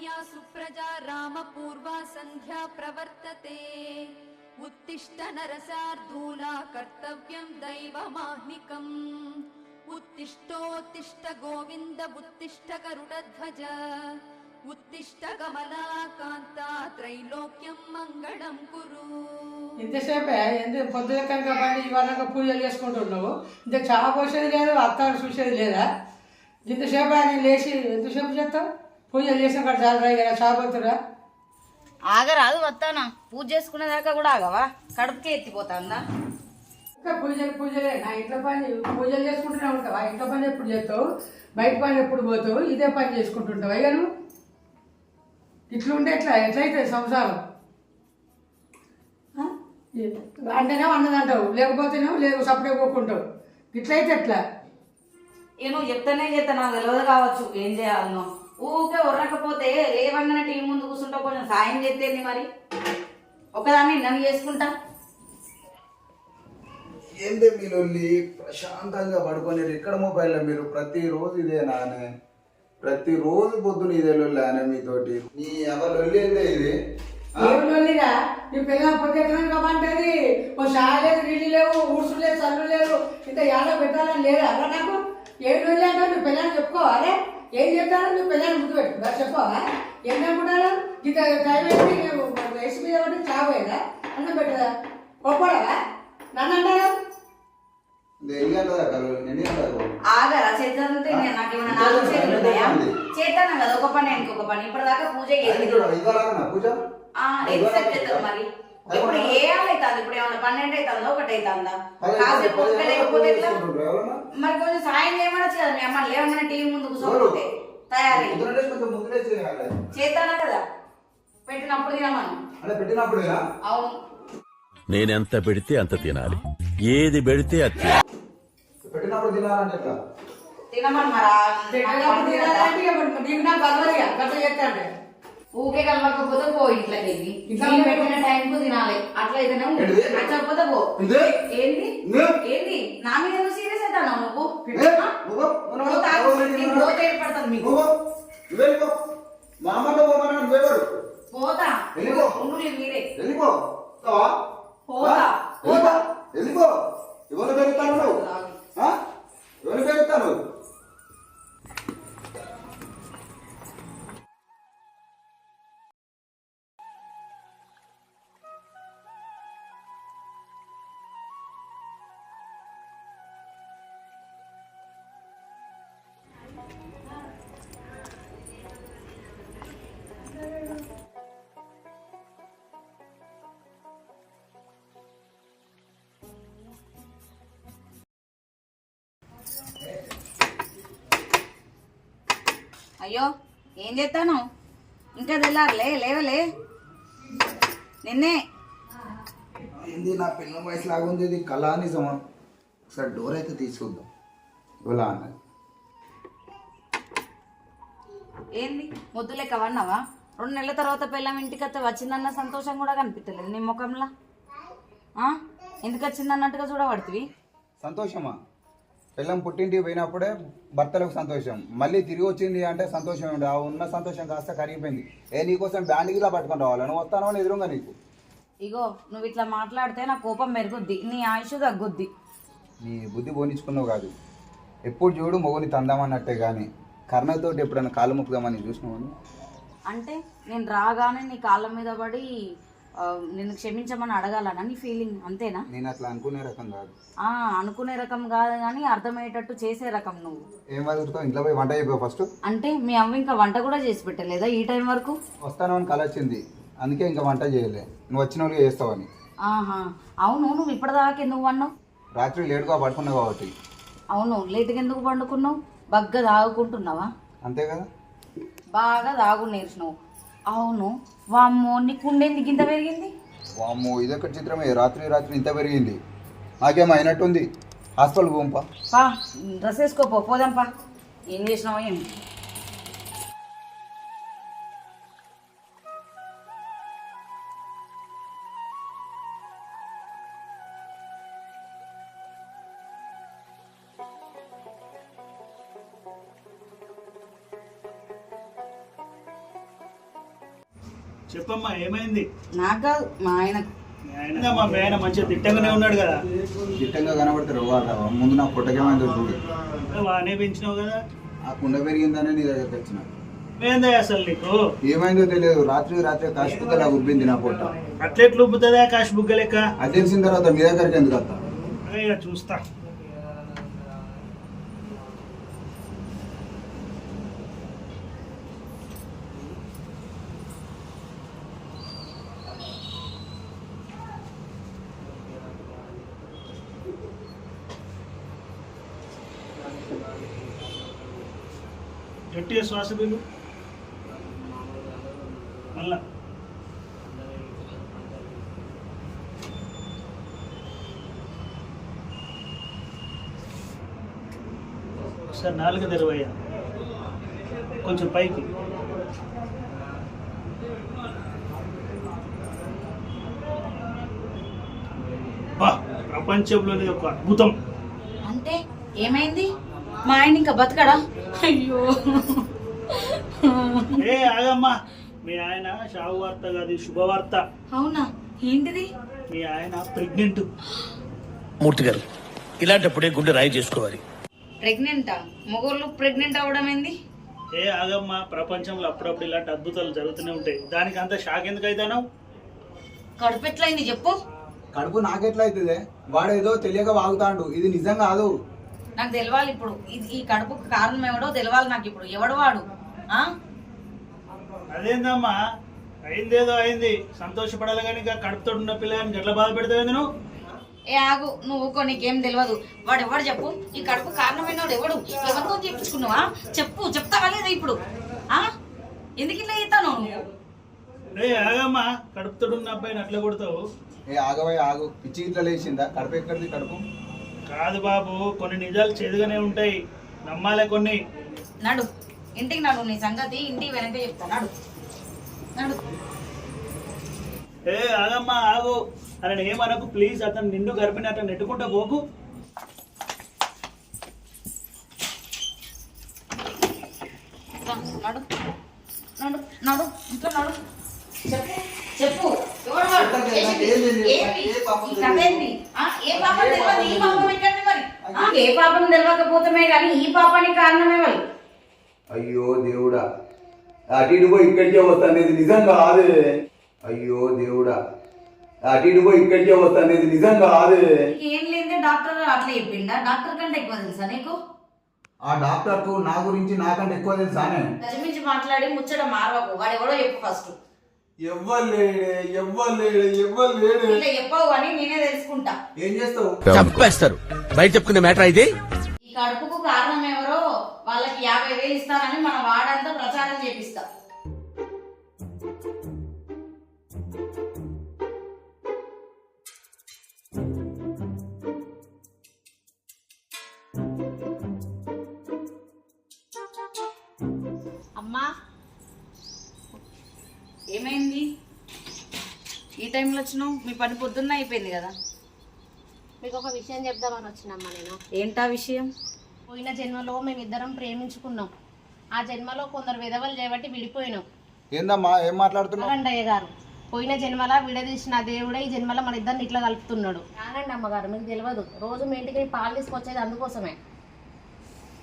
कौसल्या सुप्रजा रामपूर्वा सन्ध्या प्रवर्तते उत्तिष्ठ नरसार्धूला कर्तव्यम् दैवमाह्निकम् उत्तिष्ठोत्तिष्ठ गोविन्द उत्तिष्ठ गरुडध्वज उत्तिष्ठ कमलाकान्ता त्रैलोक्यम् मङ्गलम् कुरु ఇంతసేపే ఎందుకు పొద్దున కనుక పడి ఇవాళ పూజలు చేసుకుంటున్నావు ఇంత చావ పోసేది లేదు అత్తాడు చూసేది లేదా ఇంతసేపు ఆయన లేచి ఎంతసేపు చేస్తావు పూజలు చేసిన కాడ చాలా రాయి కదా చాపోతురా ఆగరాదు వస్తానా పూజ చేసుకునేదాకా కూడా ఆగవా? కడుపుకే ఎత్తిపోతాందా? ఇంకా పూజలు పూజలే. నా ఇంట్లో పని పూజలు చేసుకుంటూనే ఉంటావా? ఇంట్లో పని ఎప్పుడు చేస్తావు? బయట పని ఎప్పుడు పోతావు? ఇదే పని చేసుకుంటుంటావు? అయ్యా నువ్వు? ఇట్లుంటే ఎట్లా? ఎట్లయితే సంసారం? ఆ? అంటేనేమో అన్నదంటావు లేకపోతేనేమో లేదు సపరేట్ పోకుంటావు. ఇట్లయితే ఎట్లా? ఏ నువ్వు చెప్తానే చెప్తా. నాకు తెలియదు కావచ్చు. ఏం చేయాలనో ఊకే ఉర్రకపోతే లేవగానే టీవీ ముందు కూర్చుంటా కొంచెం సాయం చేస్తేంది మరి? ఒకదాన్ని నన్ను చేసుకుంటా. ఏంది మీ లొల్లి? ప్రశాంతంగా పడుకొని ఎక్కడ మొబైల్లో మీరు? ప్రతిరోజు ఇదే నానే. ప్రతిరోజు పొద్దున ఇదే లొల్లి అనే మీతోటి. నీ ఎవరు లొల్లి ఏందే ఇది? నీ పిల్లలు పొద్దున కమ్మంటది ఓ షాయ లేదు నీళ్ళు లేవు ఊడ్సు లేదు చల్లు లేదు ఇంత యాడో పెట్టాలని లేదా? అలా నాకు? ఏం లొల్లి అంటే నీ పిల్లలు చెప్పుకోవాలి? ఏం చెప్తారో నీ పిల్లలు ముందు పెట్టు చెప్పుకోవా ఏం అనుకుంటారు ఇంత టైం అయింది నేను వయసు మీద పడి చావేదా అన్నం పెట్టదా? ఒప్పడవా నన్ను అంటారా? ఎన్ని? ఎన్ని? ఆగరా? చేద్దాంటే నాకు ఏమైనా నాలుగు చేతులు ఉన్నాయా? చేస్తాను కదా ఒక పని ఇంకొక పని. ఇప్పటిదాకా పూజ ఎక్సెప్ట్ చేద్దాం మరి? ఇప్పుడు ఏ అవుతుంది? ఇప్పుడు ఏమన్నా పన్నెండు అవుతుందా? ఒకటి అవుతుందా? కాసేపు లేకపోతే? మరి కొంచెం సాయం చేయమనొచ్చు కదా మీ అమ్మ లేవగానే టీవీ ముందు కూర్చోకపోతే తయారీ. పొద్దున లేచి కొంచెం ముందులే చేయాలి. చేస్తానా కదా? పెట్టినప్పుడు తినమను. అంటే పెట్టినప్పుడేనా? అవును. నేనెంత పెడితే అంత తినాలి. ఏది పెడితే అది. పెట్టినప్పుడు తినాలంటే తినమని మరి ఊకే కలవకపోతే పో ఇంట్లోకి. ఇంట్లో పెట్టిన టైంకు తినాలి. ఏంటిది? నచ్చకపోతే పో. ఏంది? ఏంది? నా మీద నువ్వు ఏ, నువ్వు? నువ్వు? నువ్వు తాగు. నువ్వు ఏంటి? నీకు పోతే ఏర్పడుతుంది మీకు నువ్వు? నువ్వు వెళ్ళిపో. అయ్యో ఏం చేస్తాను ఇంకా తెల్లారులే లేవలే. నిన్నే. ఏంది నా పిల్ల వయసు లాగా ఉంది ఇది కళా నిజమా? ఒకసారి డోర్ అయితే తీసుకుందాం ఇలా అన్నది ఏంది? ముద్దు లెక్క వన్నావా రెండు నెలల తర్వాత పిల్లం ఇంటికి వస్తే వచ్చిందన్న సంతోషం కూడా కనిపించలేదు నీ ముఖంలో. ఆ? ఎందుకు వచ్చిందన్నట్టుగా చూడబడుతుంది సంతోషమా? పిల్లం పుట్టింటికి పోయినప్పుడే భర్తలకు సంతోషం. మళ్ళీ తిరిగి వచ్చింది అంటే సంతోషం ఉండే ఆ ఉన్న సంతోషం కాస్త కరిగిపోయింది. ఏ నీకోసం బ్యాండ్గిలా పట్టుకొని రావాలి? నువ్వు వస్తానో ఎదురుగా నీకు. ఇగో నువ్వు ఇట్లా మాట్లాడితే నా కోపం మెరుగుద్ది నీ ఆయుష్ తగ్గుద్ది. నీ బుద్ధి పోనించుకున్నావు కాదు. ఎప్పుడు చూడు మొగుని తందామన్నట్టే కానీ కర్ణతోటి ఎప్పుడైనా కాలు ముక్కుదామని చూసినావు అంటే నేను రాగానే నీ కాళ్ళ మీద పడి ఆ, నిన్ను క్షమించమని అడగాలనా నీ ఫీలింగ్ అంతేనా? నేను అట్లా అనుకునే రకం కాదు. ఆ, అనుకునే రకం కాదు కానీ అర్థమయ్యేటట్టు చేసే రకం నువ్వు. ఏం వదులుతావు ఇంట్లో పోయి వంట అయిపోయావు ఫస్ట్ అంటే మీ అమ్మ ఇంకా వంట కూడా చేసి పెట్టలేదా ఈ టైం వరకు? వస్తాను అని కల వచ్చింది. అందుకే ఇంకా వంట చేయలే. నువ్వు వచ్చిన వాళ్ళకి చేస్తావని ఆహా. అవును నువ్వు ఇప్పటిదాకా ఎందుకు పన్నావు రాత్రి లేటుగా పడుకున్నావు కాబట్టి. అవును లేటుగా ఎందుకు పండుకున్నావు బగ్గ తాగుకుంటున్నావా అంతే కదా. బాగా తాగు నేర్చినావు. అవును. వామ్మో నీ కుండేందుకు ఇంత పెరిగింది? వామ్మో ఇదొక చిత్రమే. రాత్రి రాత్రి ఇంత పెరిగింది. నాకేమో అయినట్టుంది? హాస్పిటల్ పోంపా. డ్రెస్ వేసుకోపో పోదాంపా ఏం చేసినావో ఏం చెప్పమ్మా ఏమైంది? నాకు కాదు మా ఆయనకు. మీ ఆయన మంచిగా తిట్టంగానే ఉన్నాడు కదా. దిట్టంగా కనబడతారు వాళ్ళ ముందు నా పుట్టకేమైందో చూడు వానే పెంచినావు కదా. ఆ కుండ పెరిగిందనే నీ దగ్గరికి వచ్చిన. ఏందా అసలు నీకు? ఏమైందో తెలియదు. రాత్రి రాత్రి ఉబ్బింది నా పొట్ట. అట్లెట్లు ఉబ్బుతుందా కాశ్ బుగ్గ లెక్క? అది తెలిసిన తర్వాత మీ దగ్గరికి ఎందుకు వస్తా? చూస్తా. గట్టిగా శ్వాస బిల్లు మళ్ళా. ఒకసారి నాలుగు తెరవయ్యా. కొంచెం పైకి. బా ప్రపంచంలోని ఒక అద్భుతం. అంటే ఏమైంది? మా ఆయన ఇంకా బతకడా? అయ్యో. ఏ ఆగమ్మా. మీ ఆయన షావు వార్త కాదు శుభవార్త అవునా? ఏంటిది? మీ ఆయన ప్రెగ్నెంట్. మూర్తి గారు ఇలాంటప్పుడే గుండె రాయి చేసుకోవాలి. ప్రెగ్నెంటా? మొగోళ్ళు ప్రెగ్నెంట్ అవడం ఏంది? ఏ ఆగమ్మా. ప్రపంచంలో అప్పుడప్పుడు ఇలాంటి అద్భుతాలు జరుగుతూనే ఉంటాయి. దానికి అంత షాక్ ఎందుకు అవుతాను కడుపు ఎట్లయింది చెప్పు. కడుపు నాకెట్లా అవుతుంది వాడేదో తెలియక వాగుతాండు. ఇది నిజం కాదు. నాకు తెలవాలి ఇప్పుడు. ఇది ఈ కడుపుకు కారణం ఎవడో తెలవాలి నాకు ఇప్పుడు. ఎవడు వాడు? ఆ? అదేందమ్మా? అయిందేదో అయింది. సంతోషపడాలి కానీ ఇంకా కడుపుతో ఉన్న పిల్లని ఎట్లా బాధ పెడతావు నువ్వు ఏ ఆగు నువ్వు ఊకో నీకేం తెలియదు వాడు ఎవడు చెప్పు? ఈ కడుపు కారణమైనవాడు ఎవడు? ఎవరితో చెప్పించుకున్నావా? చెప్పు చెప్తావా లేదా ఇప్పుడు? ఆ? ఎందుకు ఇట్లా చేస్తాను రే ఆగమ్మా. కడుపుతో ఉన్న అబ్బాయిని అట్లా కొడతావు? ఏ ఆగవై ఆగు. పిచ్చి ఇట్లా లేచిందా? కడుపు ఎక్కడిది? కడుపు? కాదు బాబు కొన్ని నిజాలు చేదుగానే ఉంటాయి. నమ్మాలే కొన్ని. నడు ఇంటికి నడు నీ సంగతి ఇంటికి వెనక చెప్తా నడు. నడు. ఏ ఆగమ్మా ఆగు. అని ఏమనకు ప్లీజ్ అతను నిండు గర్భిణి అతను నెట్టుకుంటా పోకు. నడు. నడు నడు ఇంట్లో నడు. చెప్పు చెప్పు. ఎవడు ఏ పాపం తెలియదు ఈ పాపం ఎక్కడిది మరి. ఆ, ఏ పాపం తెలియకపోతమే కానీ ఈ పాపానికి కారణమే మరి అయ్యో దేవుడా అటు ఇటు పోయి ఇక్కడికే వస్తాను ఇది నిజం కాదు. అయ్యో దేవుడా అటు ఇటు పోయి ఇక్కడికే వస్తాను ఇది నిజం కాదు. ఏం లేదే డాక్టర్ అట్లా చెప్పిండా? డాక్టర్ కంటే ఎక్కువ తెలుసా నీకు? ఆ డాక్టర్కు నా గురించి నాకంటే ఎక్కువ తెలుసానే గజమించి మాట్లాడి ముచ్చట మారవకు. వాడు ఎవడో చెప్పు ఫస్ట్. చెప్పవు అని నేనే తెలుసుకుంటా. ఏం చేస్తావు? చంపేస్తారు. బయట చెప్పుకునే మ్యాటర్ అయితే ఈ కడుపుకు కారణం ఎవరో వాళ్ళకి యాభై వేలు ఇస్తానని మన వాడంతా ప్రచారం చేపిస్తా. టైంలో వచ్చినావు? మీ పని పొద్దున్న అయిపోయింది కదా? మీకు ఒక విషయం చెప్దామని వచ్చినమ్మా నేను. ఏంటా విషయం? పోయిన జన్మలో మేమిద్దరం ప్రేమించుకున్నాం. ఆ జన్మలో కొందరు విధవలు చేయబట్టి విడిపోయినాం. ఏందమ్మా? ఏం మాట్లాడుతున్నావు? గారు పోయిన జన్మల విడదీసిన దేవుడే ఈ జన్మల మన ఇద్దరిని ఇట్లా కలుపుతున్నాడు. నాగండి అమ్మగారు మీకు తెలియదు. రోజు మీ ఇంటికి పాలు తీసుకొచ్చేది అందుకోసమే.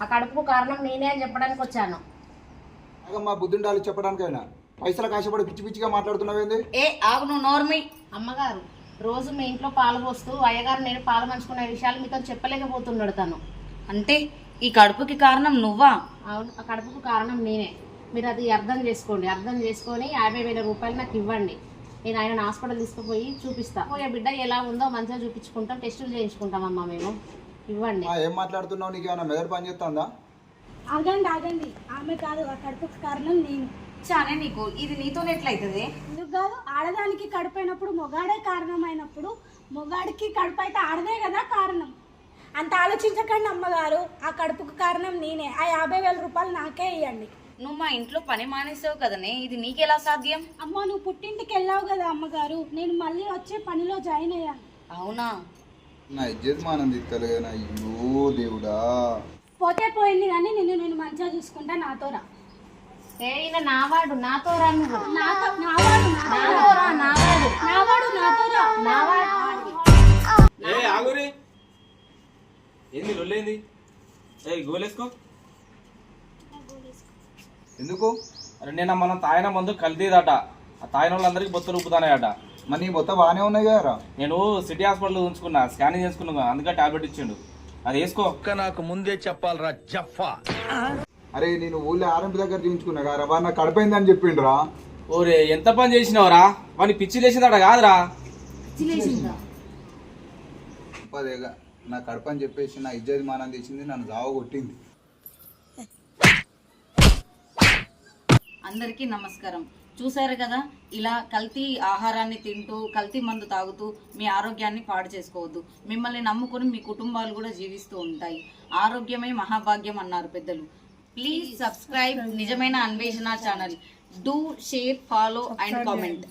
ఆ కడుపుకు కారణం నేనే అని చెప్పడానికి వచ్చాను. మా బుద్ధుండాలి చెప్పడానికైనా. పైసలు కాశపడి పిచ్చి పిచ్చిగా మాట్లాడుతున్నావేంది ఏ ఆగు నువ్వు నోర్మి అమ్మగారు రోజు మీ ఇంట్లో పాలు పోస్తూ అయ్యగారు నేను పాలు పంచుకునే విషయాలు మీతో చెప్పలేకపోతున్నాడు తను. అంటే ఈ కడుపుకి కారణం నువ్వా? అవును ఆ కడుపుకు కారణం నేనే. మీరు అది అర్థం చేసుకోండి. అర్థం చేసుకొని యాభై వేల రూపాయలు నాకు ఇవ్వండి. నేను ఆయన హాస్పిటల్ తీసుకుపోయి చూపిస్తా. పోయే బిడ్డ ఎలా ఉందో మంచిగా చూపించుకుంటాం టెస్టులు చేయించుకుంటామమ్మా మేము. ఇవ్వండి. ఆ, ఏం మాట్లాడుతున్నావు? నీకు ఏమైనా మెదడు పని చేస్తుందా ఆగండి ఆగండి. ఆమె కాదు ఆ కడుపుకి కారణం నేను. చానే నీకు. ఇది నీతో ఎట్లయితుంది? ఎందుకు కాదు? ఆడదానికి కడుపు అయినప్పుడు మొగాడే కారణమైనప్పుడు మొగాడికి కడుపు అయితే ఆడదే కదా కారణం. అంత ఆలోచించకండి అమ్మగారు. ఆ కడుపుకు కారణం నేనే. ఆ యాభై వేల రూపాయలు నాకే ఇవ్వండి నువ్వు మా ఇంట్లో పని మానేసావు కదనే. ఇది నీకెలా సాధ్యం? అమ్మ నువ్వు పుట్టింటికి వెళ్ళావు కదా అమ్మగారు. నేను మళ్ళీ వచ్చే పనిలో జాయిన్ అయ్యాను. అవునా? నా ఇజ్జత్ మానం అయ్యో దేవుడా. పోతే పోయింది కానీ నిన్ను నేను మంచిగా చూసుకుంటా నాతో రా ఏ ఈయన నావాడు నాతో రా నువ్వు. నాతో నావాడు నాతో రా నావాడు. నావాడు నాతో రా. నావాడు. ఏ ఆగురి. ఏంది లొల్లేంది? ఏ గోలేసుకో. ఎందుకు? అరే నేను మనం తాగిన మందు కల్తీదట. ఆ తాగిన వాళ్ళందరికీ బొత్తులు ఉప్పుతానాయట. మరి నీ మొత్తం బాగానే ఉన్నాయి కదరా? నేను సిటీ హాస్పిటల్ ఉంచుకున్నా స్కానింగ్ చేసుకున్నా అందుకే టాబ్లెట్ ఇచ్చిండు. అది వేసుకో. ఒక్క నాకు ముందే చెప్పాలరా జఫా అరే నేను ఊళ్ళో ఆరంభి దగ్గర చూపించుకున్నా కదా వాడు నాకు కడిపోయిందని చెప్పిండ్రా. ఓరే ఎంత పని చేసినావురా? వాని పిచ్చి లేచిందట కాదురా. పదేగా నా కడపని చెప్పేసి నా ఇజ్జత్ మానం తీసింది నన్ను జావ కొట్టింది. అందరికీ నమస్కారం. చూశారు కదా ఇలా కల్తీ ఆహారాన్ని తింటూ కల్తీ మందు తాగుతూ మీ ఆరోగ్యాన్ని పాడు చేసుకోవద్దు. మిమ్మల్ని నమ్ముకొని మీ కుటుంబాలు కూడా జీవిస్తూ ఉంటాయి. ఆరోగ్యమే మహాభాగ్యం అన్నారు పెద్దలు. ప్లీజ్ సబ్స్క్రైబ్ నిజమైన అన్వేషణ channel. Do share follow and comment